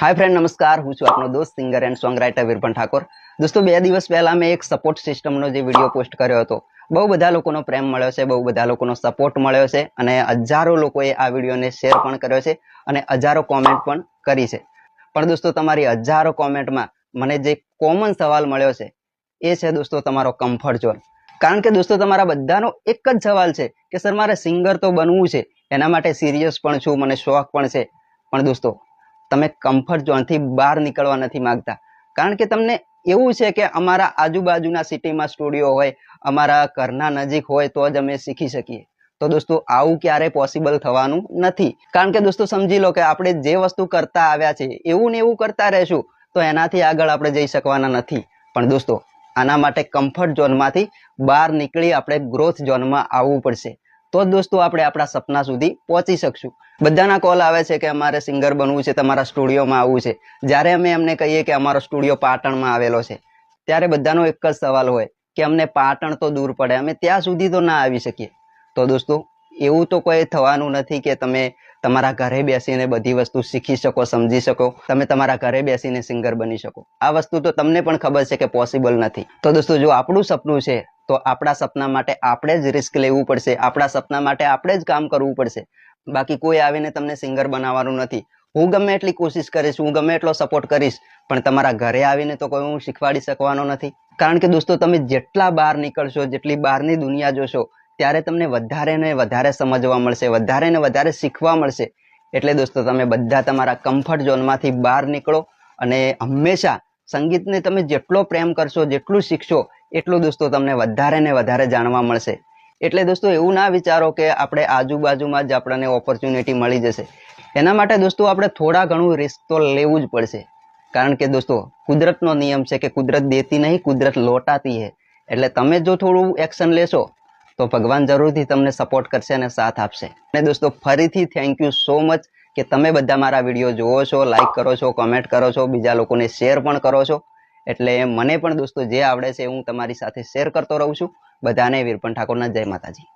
હાય friend નમસ્કાર. હું છું આપનો દોસ્ત singer and song writer Virpan Thakor. દોસ્તો, બે દિવસ પહેલાં મેં એક સપોર્ટ સિસ્ટમનો જે વીડિયો પોસ્ટ કર્યો હતો. બહુ બધા લોકોનો પ્રેમ મળ્યો છે, બહુ બધા લોકોનો સપોર્ટ મળ્યો છે અને હજારો લોકોએ આ વિડીયોને શેર પણ કર્યો છે અને હજારો કોમેન્ટ પણ કરી છે. પણ દોસ્તો, તમારી હજારો કોમેન્ટમાં મને જે કોમન સવાલ મળ્યો છે, એ છે દોસ્તો, તમારો કમ્ફર્ટ ઝોન કારણ કે દોસ્તો, તમારા બધાનો એક જ સવાલ છે કે, સર, મારે સિંગર તો બનવું છે, એના માટે સિરિયસ પણ છું, મને શોખ પણ છે. પણ દોસ્તો તમે કમ્ફર્ટ ઝોનથી બહાર નીકળવા નથી માંગતા. કારણ કે તમને એવું છે કે અમારા આજુબાજુના સિટીમાં સ્ટુડિયો હોય, અમારા ઘરના નજીક હોય તો જ અમે શીખી શકીએ. તો દોસ્તો, આવું ક્યારે પોસિબલ થવાનું નથી. કારણ કે દોસ્તો, સમજી લો કે આપણે જે વસ્તુ કરતા આવ્યા છે, એવું ને એવું કરતા રહેશું, તો એનાથી આગળ આપણે જઈ શકવાના નથી. પણ દોસ્તો, આના માટે કમ્ફર્ટ ઝોનમાંથી બહાર નીકળી આપણે ગ્રોથ ઝોનમાં આવવું પડશે. તો જ દોસ્તો આપણે આપણા સપના સુધી પહોંચી શકશું. બધાના કોલ આવે છે કે અમારે સિંગર બનવું છે, તમારા સ્ટુડિયોમાં આવવું છે. જ્યારે અમે એમને કહીએ કે અમારો સ્ટુડિયો પાટણમાં આવેલો છે, ત્યારે બધાનો એક જ સવાલ હોય કે અમને પાટણ તો દૂર પડે, અમે ત્યાં સુધી તો ના આવી શકીએ. તો દોસ્તો, એવું તો કોઈ થવાનું નથી કે તમે તમારા ઘરે બેસીને બધી વસ્તુ શીખી શકો, સમજી શકો, તમે તમારા ઘરે બેસીને સિંગર બની શકો. આ વસ્તુ તો તમને પણ ખબર છે કે પોસિબલ નથી. તો દોસ્તો, જો આપણું સપનું છે તો આપણા સપના માટે આપણે જ રિસ્ક લેવું પડશે. આપણા સપના માટે આપણે જ કામ કરવું પડશે. બાકી કોઈ આવીને તમને સિંગર બનાવવાનું નથી. હું ગમે એટલી કોશિશ કરીશ, હું ગમે એટલો સપોર્ટ કરીશ, પણ તમારા ઘરે આવીને તો કોઈ હું શીખવાડી શકવાનો નથી. કારણ કે દોસ્તો, તમે જેટલા બહાર નીકળશો, જેટલી બહારની દુનિયા જોશો, ત્યારે તમને વધારે ને વધારે સમજવા મળશે, વધારે ને વધારે શીખવા મળશે. એટલે દોસ્તો, તમે બધા તમારા કમ્ફર્ટ ઝોનમાંથી બહાર નીકળો અને હંમેશા સંગીતને તમે જેટલો પ્રેમ કરશો, જેટલું શીખશો એટલું દોસ્તો તમને વધારે ને વધારે જાણવા મળશે. એટલે દોસ્તો એવું ના વિચારો કે આપણે આજુબાજુમાં જ આપણને ઓપોર્ચ્યુનિટી મળી જશે. એના માટે દોસ્તો આપણે થોડા ઘણું રિસ્ક તો લેવું જ પડશે. કારણ કે દોસ્તો, કુદરતનો નિયમ છે કે કુદરત દેતી નહીં, કુદરત લોટાતી હે. એટલે તમે જો થોડું એક્શન લેશો, તો ભગવાન જરૂરથી તમને સપોર્ટ કરશે અને સાથ આપશે. અને દોસ્તો, ફરીથી થેન્ક યુ સો મચ કે તમે બધા મારા વીડિયો જોવો છો લાઇક કરો છો કોમેન્ટ કરો છો, બીજા લોકોને શેર પણ કરો છો. એટલે મને પણ દોસ્તો જે આવડે છે હું તમારી સાથે શેર કરતો રહું છું. બધાને વીરપણ ઠાકોરના જય માતાજી.